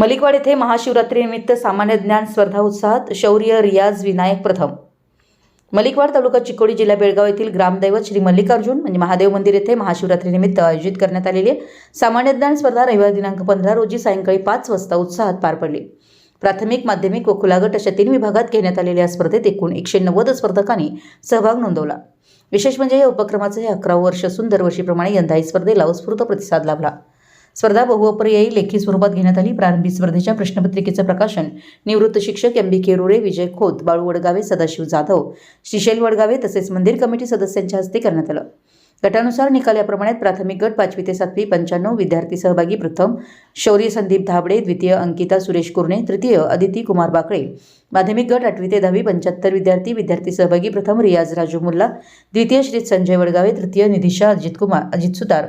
मलिकवाड येथे महाशिवरात्रीनिमित्त सामान्य ज्ञान स्पर्धा उत्साहात शौर्य रियाज विनायक प्रथम. मलिकवाड तालुका चिकोडी जिल्हा बेळगाव येथील ग्रामदैवत श्री मल्लिकार्जुन म्हणजे महादेव मंदिर येथे महाशिवरात्रीनिमित्त आयोजित करण्यात आलेली सामान्य ज्ञान स्पर्धा रविवार दिनांक पंधरा रोजी सायंकाळी पाच वाजता उत्साहात पार पडली. प्राथमिक माध्यमिक व खुलागट अशा तीन विभागात घेण्यात आलेल्या या स्पर्धेत एकूण एकशे नव्वद स्पर्धकांनी सहभाग नोंदवला. विशेष म्हणजे या उपक्रमाचं हे अकरावं वर्ष असून दरवर्षीप्रमाणे यंदाही स्पर्धेला उत्स्फूर्त प्रतिसाद लाभला. स्पर्धा बहुअपर्यायी लेखी स्वरूपात घेण्यात आली. प्रारंभी स्पर्धेच्या प्रश्नपत्रिकेचं प्रकाशन. निवृत्त शिक्षक एम बी केरुरे विजय खोत बाळू वडगावे सदाशिव जाधव श्रीशैल वडगावे तसेच मंदिर कमिटी सदस्यांच्या हस्ते करण्यात आलं. गटानुसार निकाल याप्रमाणे प्राथमिक गट पाचवी ते सातवी पंच्याण्णव विद्यार्थी सहभागी प्रथम शौर्य संदीप धाबडे द्वितीय अंकिता सुरेश कुर्णे तृतीय अदिती कुमार बाकळे माध्यमिक गट आठवी ते दहावी पंच्याहत्तर विद्यार्थी विद्यार्थी सहभागी प्रथम रियाज राजू मुल्ला द्वितीय श्री संजय वडगावे तृतीय निधिशा अजित कुमार अजित सुतार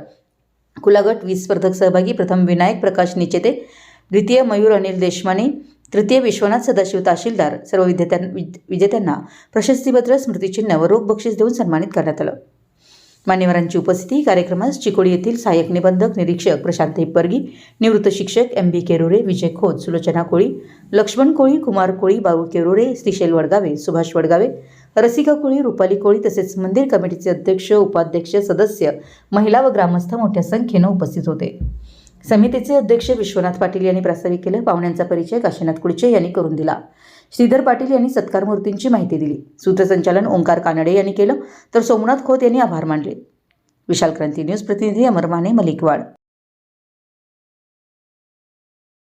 कुलागट वीस स्पर्धक सहभागी प्रथम विनायक प्रकाश निचेते द्वितीय मयूर अनिल देशमाने तृतीय विश्वनाथ सदाशिव तहसीलदार सर्व विद्यार्थ्यां विजेत्यांना प्रशस्तीपत्र स्मृतिचिन्ह व रोख बक्षीस देऊन सन्मानित करण्यात आलं. मान्यवरांची उपस्थिती कार्यक्रमास चिकोडी येथील सहाय्यक निबंधक निरीक्षक प्रशांत हिप्परगी निवृत्त शिक्षक एम बी केरुरे विजय खोत सुलोचना कोळी लक्ष्मण कोळी कुमार कोळी बाबू केरुरे श्रीशैल वडगावे सुभाष वडगावे रसिका कोळी रुपाली कोळी तसेच मंदिर कमिटीचे अध्यक्ष उपाध्यक्ष सदस्य महिला व ग्रामस्थ मोठ्या संख्येनं उपस्थित होते. समितीचे अध्यक्ष विश्वनाथ पाटील यांनी प्रास्ताविक केलं पाहुण्यांचा परिचय काशीनाथ कुडचे यांनी करून दिला. श्रीधर पाटील यांनी सत्कार मूर्तींची माहिती दिली. सूत्रसंचालन ओंकार कानडे यांनी केलं तर सोमनाथ खोत यांनी आभार मानले. विशाल क्रांती न्यूज प्रतिनिधी अमर माने मलिकवाड.